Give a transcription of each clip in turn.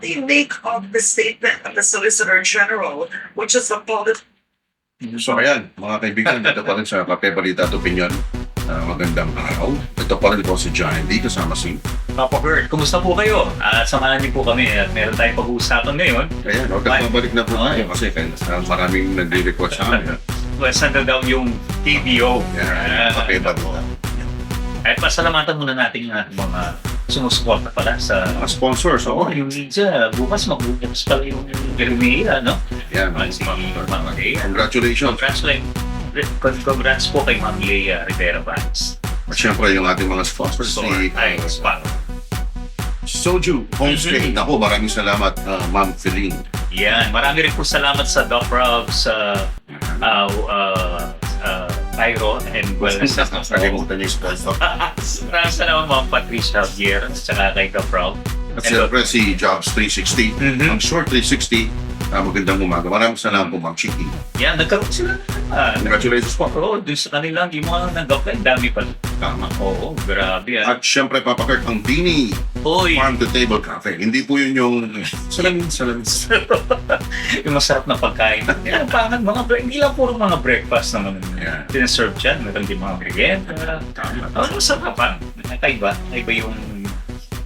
the make of the statement of the Solicitor General, which is a bullet So ayan, mga kaibigan, ito pa rin sa Kape Balita at Opinion. Ah, magandang araw. Ito pa rin po si Johnny D. Kasama si... Papa Bert, kumusta po kayo? At samahan niyo po kami at meron tayong pag-uusapan ngayon. Ayan, huwag Bye. babalik na po tayo kasi kaya maraming nagre-request sa amin. Saan na daw yung TBO? Yan, Kape Balita. At pasalamatan muna natin yung ating mga sumusuporta pala sa Mga sponsors, Oo, oo. yung media. Bukas magbubukas pala yung Jeremia, no? Yan, Mga si Mama Lea. congratulations. Congrats, like, congrats po kay Ma'am Lea Rivera Vance. At syempre yung ating mga sponsors, So, si ay, spot. Soju Homestay. Mhm. Ako, maraming salamat, uh, Ma'am Feline. Yan. Marami rin po salamat sa Doc Rob, sa uh, uh, Cairo and Wellness. Nakalimutan niyo yung sponsor. Maraming salamat mga Patricia Javier at saka kay Rob. At syempre si Jobs 360. Mhm. Ang Short 360. Ah, magandang umaga. Maraming salamat po, Ma'am Chiki. Yan, nagkaroon sila. Uh, Congratulations po. Oo, dun sa kanila, yung mga nag-apply, dami pa. Tama. Oo, grabe ah. At syempre, Papa Kurt, ang Bini Uy, Farm to Table Cafe. Hindi po yun yung salamin, salamin. yung masarap na pagkain. Yan, pangan, mga bre- hindi lang puro mga breakfast naman Yeah. tinaserve dyan. Meron din mga merienda. Tama. Ano, masarap pa. Nakaiba. Nakaiba yung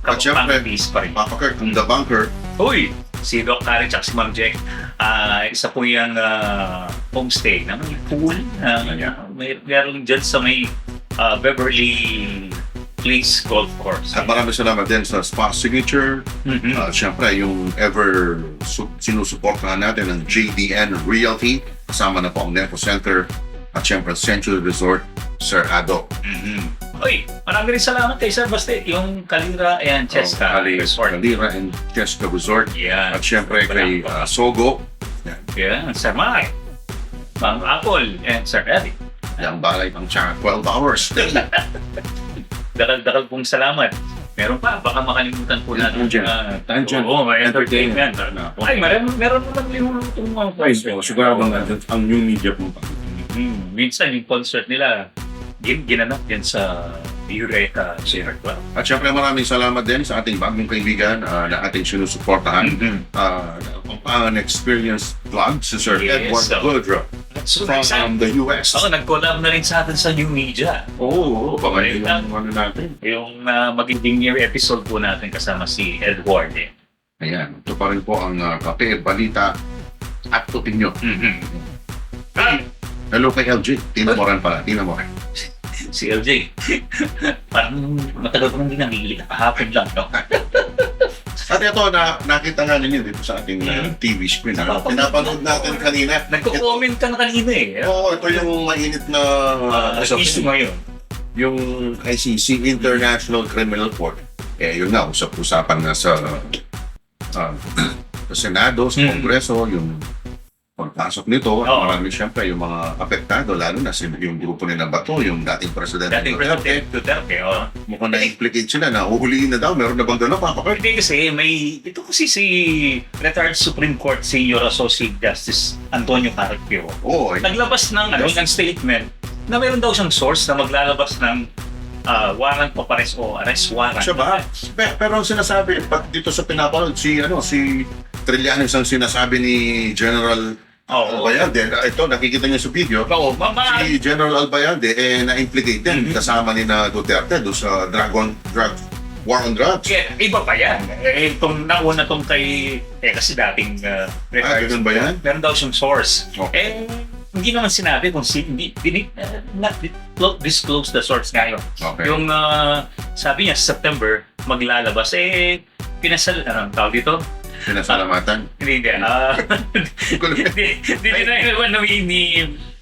At syempre, piece pa rin. Papa Kurt, ang The Bunker. Uy! Si Doc Karen at si Ma'am Jack, ah, isa po yung ah, homestay na may pool. Uh, may, meron dyan sa may ah, Beverly Place Golf Course. At maraming salamat din sa Spa Signature. Mhm. At syempre, yung ever su- sinusuportahan natin ng JDN Realty. Kasama na po ang Nepo Center. At syempre, Century Resort, Sir Ado. Mhm. Uy, marami rin salamat kay Sir Baste. Yung Kalira and Cheska Kali- Resort. Kalira and Jessica Resort. Yan. At syempre, kay uh, Sogo. Yan. Yan, Sir Mike. Ma'am Apple and Sir Eddie. Yung balay pang tsaka 12 hours. Dakal-dakal pong salamat. Meron pa, baka makalimutan po natin. Nandiyan. ah, Nandiyan. Oo, may entertainment. Entertainment. Ay, meron, meron naman linulutong mga concert. ang new media po. Hmm, minsan yung concert nila, gin ginanap yan sa Eureka Sierra Club. At syempre maraming salamat din sa ating bagong kaibigan ah, na ating sinusuportahan. Mm-hmm. Uh, ang experience vlog si Sir Yes, Edward so- Goodrow So, from um, the US. ako, nag-collab na rin sa atin sa new media. Oo, oh, baka Okay. yun ang ano natin. Yung uh, magiging year episode po natin kasama si Edward. Eh. Ayan, ito pa rin po ang uh, kape, balita, at opinion. Mhm. Ah, Hello kay LG, tinamoran pala, tinamoran. si LJ. Parang matagal ko nang hindi namili. Kahapon lang. No? At ito, na, nakita nga ninyo dito sa ating uh, TV screen. Ano? Pinapanood natin kanina. Nagko-comment ka na kanina eh. Oo, ito yung mainit na uh, Uh, issue ngayon. yung ICC International Criminal Court. Eh, yun nga, usap-usapan na sa, uh, sa Senado, sa Mm. Kongreso, yung pagpasok nito. Oo. marami siyempre yung mga apektado, lalo na si, yung grupo ni Bato, yung dating presidente. Dating President Duterte. Oh. Mukhang na-implicate sila na uhulihin na daw. Meron na bang gano'n, Papa Kurt? Hindi kasi may, ito kasi si retired Supreme Court Senior Associate Justice Antonio Carpio. Oo, eh. Naglabas ng, ano, ng statement na meron daw siyang source na maglalabas ng ah, warrant of arrest o arrest warrant. Siya ba? Pe- Pero ang sinasabi, pag dito sa pinapanood, si, ano, si Trillanes ang sinasabi ni General Oo. Albayalde. Ito, nakikita niyo sa video. Oo, mama, Si General Albayalde, eh, na-implicate din Mhm. kasama ni na Duterte doon sa Dragon, drug, war on drugs. Yeah, iba pa yan. Eh, itong nauna tong kay, eh kasi dating uh, Ah, ganun ba yan? meron daw siyang source. Okay. Eh, hindi naman sinabi kung si, hindi, hindi, uh, not di- disclose the source ngayon. Okay. Yung uh, sabi niya, September, maglalabas. Eh, pinasal, ano, tawag dito? Sinasalamatan. Hindi, hindi. ah, Hindi, hindi na inawan na ni, ni,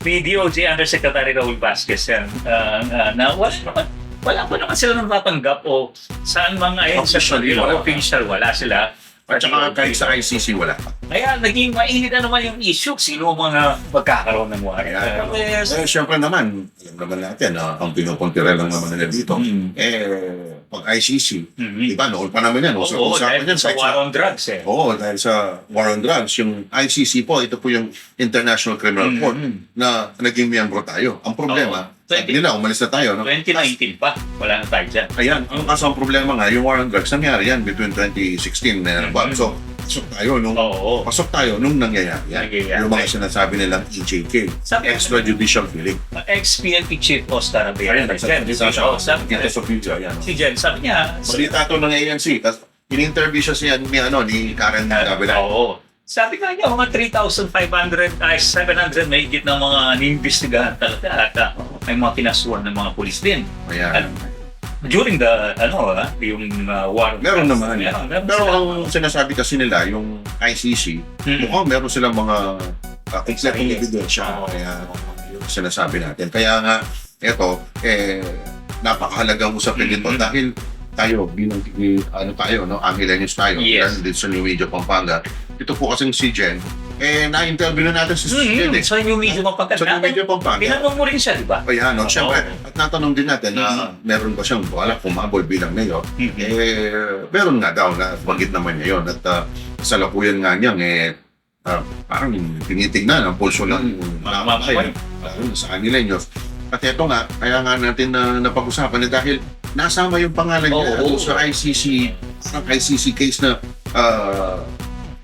ni DOJ Undersecretary Raul Vasquez yan. ah, ah, na wala naman, wala pa naman sila natatanggap o saan mga Officially, sa wala. official, wala sila. At saka kahit sa ICC, wala. Kaya naging mainit na naman yung issue. Sino ang mga magkakaroon ng warrant? Kaya, Eh, eh, syempre naman, alam naman natin, ah, ang pinupuntirel lang naman nila dito. Mm. Eh, pag ICC, Mhm. di ba, noon pa naman yan. Oo, Usap-usapan dahil yan. sa war on drugs eh. Oo, dahil sa war on drugs, yung ICC po, ito po yung International Criminal Court Mhm. na naging miyembro tayo. Ang problema, Sabi nila, umalis na tayo. No? 2019 pa. Wala na tayo dyan. Ayan, ang kaso ang problema nga, yung war on drugs, nangyari yan between 2016 and Mhm. So, pasok tayo nung Oo. pasok tayo nung nangyayari yan. Nangyayari. Yung mga sinasabi nilang EJK, Sabi- extrajudicial killing. Ex-PNP Chief Oscar Abella. Jen, Sa oh, sabi niya, sa yan. si Jen, sabi niya, Salita to ng ANC, tapos in-interview siya siya ni, ano, ni Karen Davila. Oo. Sabi nga niya, mga 3,500, ay 700 may higit ng mga niimbestigahan talaga at ah, may mga kinasuhan ng mga pulis din. Ayan. During the, ano, ah, yung uh, war. Meron naman. Meron, meron Pero sila. ang sinasabi kasi nila, yung ICC, Mm. mukhang meron silang mga uh, kompletong Sarili. ebidensya. Oo. Kaya yung sinasabi natin. Kaya nga, eto, eh, napakahalagang usapin dito Mhm. dahil tayo, bilang eh, ano tayo, no? Angilenyos tayo, Yes. yes. dito sa New Media Pampanga. Ito po kasing si Jen, eh, na-interview na natin si Hmm, Jen eh. sa new media mo pagkat Sa New Media Pampanga. Tinanong mo rin siya, di ba? Kaya, no, Oo. syempre, at natanong din natin na Mhm. meron ba siyang wala kumabol bilang mayor. Mhm. Eh, meron nga daw na banggit naman niya yun. At uh, sa lapuyan nga niyang, eh, ah, parang tinitignan ang pulso ng mga mamamayan. Lalo na sa Anileños. At eto nga, kaya nga natin na napag-usapan na dahil nasama yung pangalan niya doon sa ICC, ang ICC case na uh,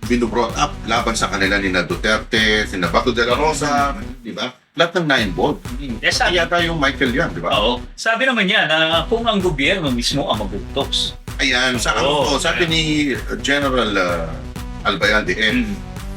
binubrought up laban sa kanila ni na Duterte, si na Bato de la Rosa, di ba? Lahat ng na-involved. Eh, sabi, Yata yung Michael yan, di ba? Oo. Sabi naman niya na kung ang gobyerno mismo ang magbugtos. Ayan, sa Oo. to, sabi ni General uh, Albayalde, eh, Mm.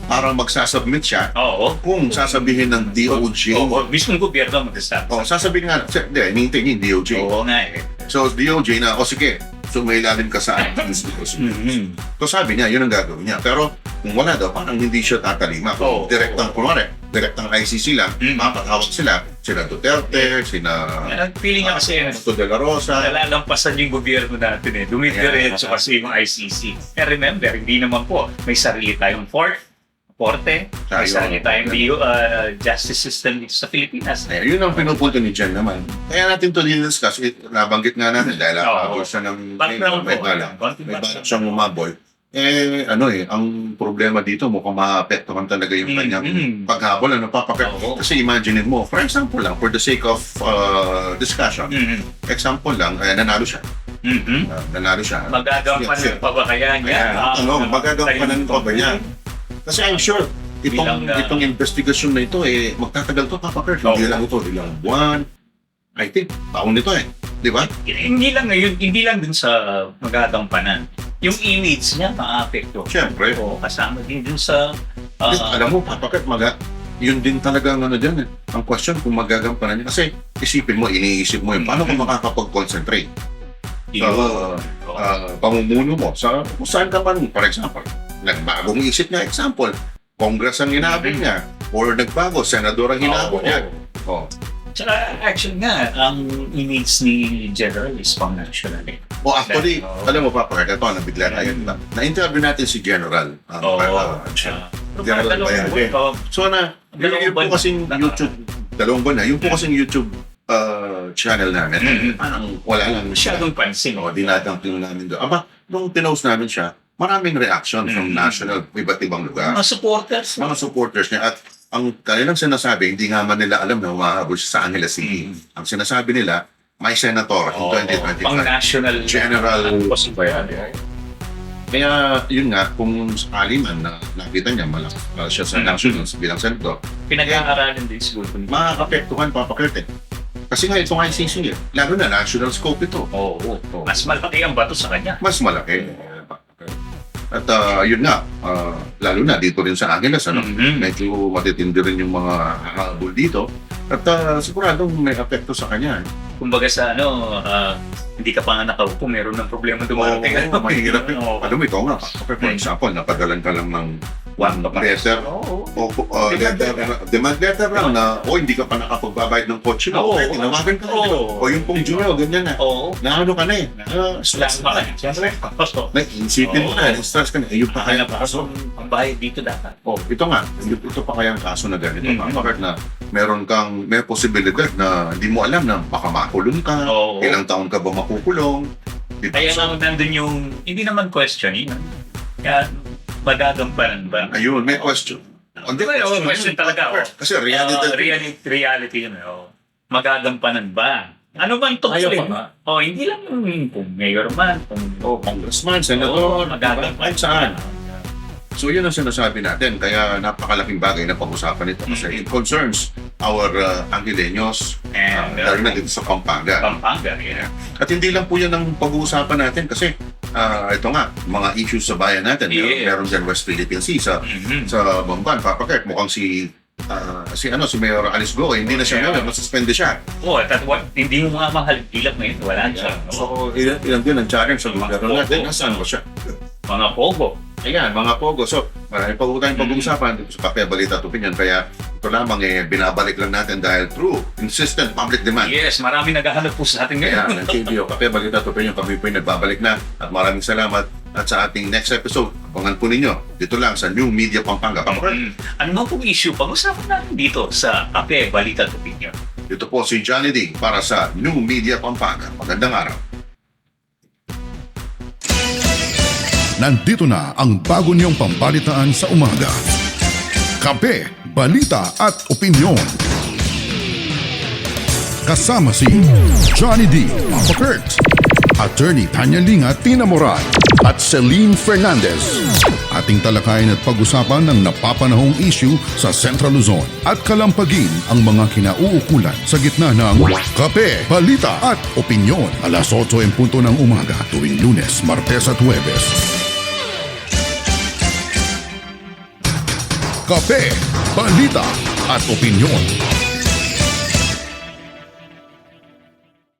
parang magsasubmit siya Oo. kung sasabihin ng DOJ. Oo, mismo gobyerno ang magsasabi. Oh, sasabihin nga, hindi, hinihintay niya yung DOJ. Oo nga eh. So, DOJ na, o sige, sumailalim ka sa investigation. Mhm. So, sabi niya, yun ang gagawin niya. Pero, kung wala daw, parang hindi siya tatalima. Kung direktang, kunwari, direktang ICC lang, Mm. mapatawag sila, sila Duterte, sina Ang feeling niya kasi, Bato de la Rosa, nalalampasan yung gobyerno natin eh. Dumidiretso Yeah. kasi yung ICC. And remember, hindi naman po, may sarili tayong court, korte, Tayo. sarili tayong DO, uh, justice system dito sa Pilipinas. Eh, yun ang pinupunto ni Jen naman. Kaya natin to discuss, it, nabanggit nga natin dahil Oo. nakabol siya ng Background may, po. may, Konting may background. balak siyang umaboy. Eh, ano eh, ang problema dito mukhang maapektuhan talaga yung Mm, kanyang mm. paghabol, ano, papakit. Oo. Kasi imagine mo, for example lang, for the sake of uh, discussion, Mhm. example lang, eh, nanalo siya. Mhm. Uh, nanalo siya. Magagampanan pa ba kaya niya? Kaya, Ah, ano, magagampanan pa ba niya? Kasi I'm sure, itong, Bilang, ah, itong investigasyon na ito, eh, magtatagal to, Papa Kurt. Hindi lang ito, ilang buwan. I think, taon nito eh. Di ba? Hindi lang ngayon, hindi lang dun sa magagampanan. Yung image niya maapekto. Siyempre. Oo, kasama din dun sa ah, alam mo, Papa Kurt, maga, yun din talaga ang ano dyan eh. Ang question kung magagampanan niya. Kasi isipin mo, iniisip mo yun, paano kung makakapag-concentrate sa yun. uh, pamumuno mo sa kung saan ka man, for example, nagbagong isip niya, example, Congress ang hinabol niya, or nagbago, senador ang hinabol Oo. niya. Oh. Tsaka actually nga, ang image ni General is pang national eh. O actually, Oo. alam mo pa, Kurt, ito, nabigla tayo. Mm. Na- Na-interview natin si General. um, Oo. uh, Ah, pero General Bayade. buwan, oh, So na, yung, yung po kasing YouTube, dalawang buwan na, yung po kasing YouTube uh, channel namin, parang wala lang siya. masyadong pansin. O, dinadamping namin doon. Aba, nung pinost namin siya, maraming reaction from Mhm. national, iba't ibang lugar. Mga supporters. Mga supporters niya at ang kanilang sinasabi, hindi nga man nila alam na humahabol siya sa Angeles City. Mhm. Ang sinasabi nila, may senator in Oo, 2025. Pang national. General Boss ba yan? Kaya yun nga, kung sakali man na nakita niya malaki uh, siya sa Mm. nationals bilang senator, Pinag-aaralan din siguro. makakapektuhan papakirte. Kasi nga itong ICC, eh, lalo na national scope ito. Oo. Oo. Mas malaki ang bato sa kanya. Mas malaki. At uh, yun nga, uh, lalo na dito rin sa Angeles, ano? Mhm. medyo matitindi rin yung mga habol dito. At uh, siguradong may apekto sa kanya. Kumbaga sa ano, ah, hindi ka pa nga nakaupo, meron ng problema dumarating. Oo, mahirap yun. Oo. Alam mo, ikaw nga, for example, napadalan ka lang ng One letter Oo. o uh, Demand letter, demand letter lang na, o hindi ka pa nakapagbabayad ng kotse mo. Oo. Okay, tinawagan ka. Oo. O yung pong Jumio, ganyan na. Oo. Na ano ka na eh. Uh, Stress pa ka. Siyempre. Oo. Nag-isipin mo na, stress ka na. Eh, yung pa kaya kaso. Ang bayad dito dapat. Oh, ito nga, ito pa kaya ang kaso na ganito. Mhm. Bakit na meron kang, may posibilidad na hindi mo alam na baka makulong ka, Oo. ilang taon ka ba makukulong. Kaya nga nandun yung, hindi naman question yun. Kaya magagampanan ba? ayun, may question. Oh, Hindi, Diba, oh, question talaga, oh. Kasi reality, Ah, reality, reality yun. Oh. magagampanan ba? Ano man Ayaw tungkulin? pa nga. Oh, hindi lang yung kung mayor man, kung O congressman, senator, magagampanan. kahit saan. So yun ang sinasabi natin. Kaya napakalaking bagay na pag-usapan ito kasi it concerns our uh, Angileños, uh, And, uh, na dito sa Pampanga. Pampanga, yeah. At hindi lang po yan ang pag-uusapan natin kasi ah, ito nga, mga issues sa bayan natin. Yes. meron dyan West Philippine Sea sa, Mhm. sa Bamban, Papa Kirk. Mukhang si ah, si ano si Mayor Alice Go, eh, hindi na siya Yeah. ngayon, masuspende siya. Oh, at what, hindi mo nga mahal bilang ngayon, wala siya. So, ilan, ilan din ang challenge sa Mga gobyerno natin. Nasaan ba siya? Mga pogo. Ayan, mga pogo. So, marami pa po tayong Mm. pag-uusapan dito sa Kape Balita at Opinion. Kaya ito lamang eh, binabalik lang natin dahil through insistent public demand. Yes, marami naghahanap po sa atin Kaya ngayon. ng KBO, Kape Balita at Opinion, kami po yung nagbabalik na. At maraming salamat. At sa ating next episode, abangan po ninyo dito lang sa New Media Pampanga. Pampanga. Mm. Ano nga pong issue? Pag-usapan natin dito sa Kape, Balita at Opinion. Dito po si Johnny D para sa New Media Pampanga. Magandang araw. Nandito na ang bago niyong pambalitaan sa umaga. Kape, balita at opinyon. Kasama si Johnny D. Papa Kurt, Attorney Tanya Linga Tina Moran at Celine Fernandez. Ating talakayin at pag-usapan ng napapanahong issue sa Central Luzon at kalampagin ang mga kinauukulan sa gitna ng Kape, Balita at Opinyon. Alas 8 en punto ng umaga tuwing lunes, martes at huwebes. Kape, balita at opinyon.